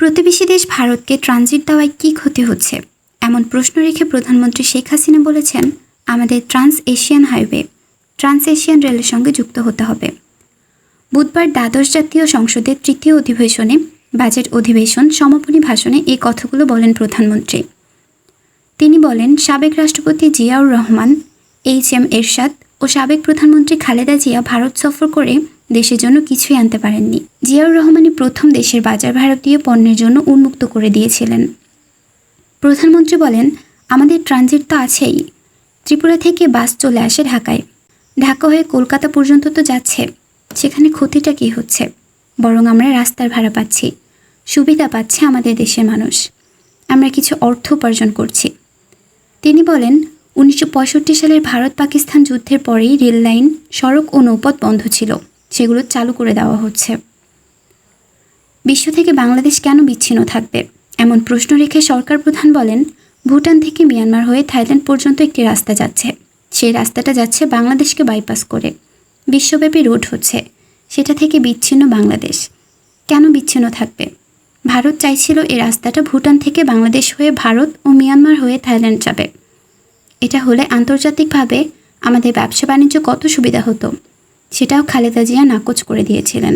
প্রতিবেশী দেশ ভারতকে ট্রানজিট দেওয়ায় কী ক্ষতি হচ্ছে? এমন প্রশ্ন রেখে প্রধানমন্ত্রী শেখ হাসিনা বলেছেন, আমাদের trans Asian highway trans Asian রেলের সঙ্গে যুক্ত হতে হবে। বুধবার দ্বাদশ জাতীয় সংসদের তৃতীয় অধিবেশনে বাজেট অধিবেশন সমাপনী ভাষণে এই কথাগুলো বলেন প্রধানমন্ত্রী। তিনি বলেন, সাবেক রাষ্ট্রপতি জিয়াউর রহমান, এইচ এম এরশাদ ও সাবেক প্রধানমন্ত্রী খালেদা জিয়া ভারত সফর করে দেশের জন্য কিছুই আনতে পারেননি। জিয়াউর রহমানই প্রথম দেশের বাজার ভারতীয় পণ্যের জন্য উন্মুক্ত করে দিয়েছিলেন। প্রধানমন্ত্রী বলেন, আমাদের ট্রানজিট তো আছেই। ত্রিপুরা থেকে বাস চলে আসে ঢাকায়। ঢাকা হয়ে কলকাতা পর্যন্ত তো যাচ্ছে। সেখানে ক্ষতিটা কী হচ্ছে? বরং আমরা রাস্তার ভাড়া পাচ্ছি। সুবিধা পাচ্ছে আমাদের দেশের মানুষ। আমরা কিছু অর্থ উপার্জন করছি। তিনি বলেন, উনিশশো পঁয়ষট্টি সালের ভারত পাকিস্তান যুদ্ধের পরেই রেল লাইন সড়ক ও নৌপথ বন্ধ ছিল। সেগুলো চালু করে দেওয়া হচ্ছে। বিশ্ব থেকে বাংলাদেশ কেন বিচ্ছিন্ন থাকবে? এমন প্রশ্ন রেখে সরকার প্রধান বলেন, ভুটান থেকে মিয়ানমার হয়ে থাইল্যান্ড পর্যন্ত একটি রাস্তা যাচ্ছে। সেই রাস্তাটা যাচ্ছে বাংলাদেশকে বাইপাস করে। বিশ্বব্যাপী রোড হচ্ছে। সেটা থেকে বিচ্ছিন্ন বাংলাদেশ। কেন বিচ্ছিন্ন থাকবে? ভারত চাইছিল এই রাস্তাটা ভুটান থেকে বাংলাদেশ হয়ে ভারত ও মিয়ানমার হয়ে থাইল্যান্ড যাবে। এটা হলে আন্তর্জাতিকভাবে আমাদের ব্যবসা বাণিজ্য কত সুবিধা হতো? সেটাও খালেদা জিয়া নাকচ করে দিয়েছিলেন।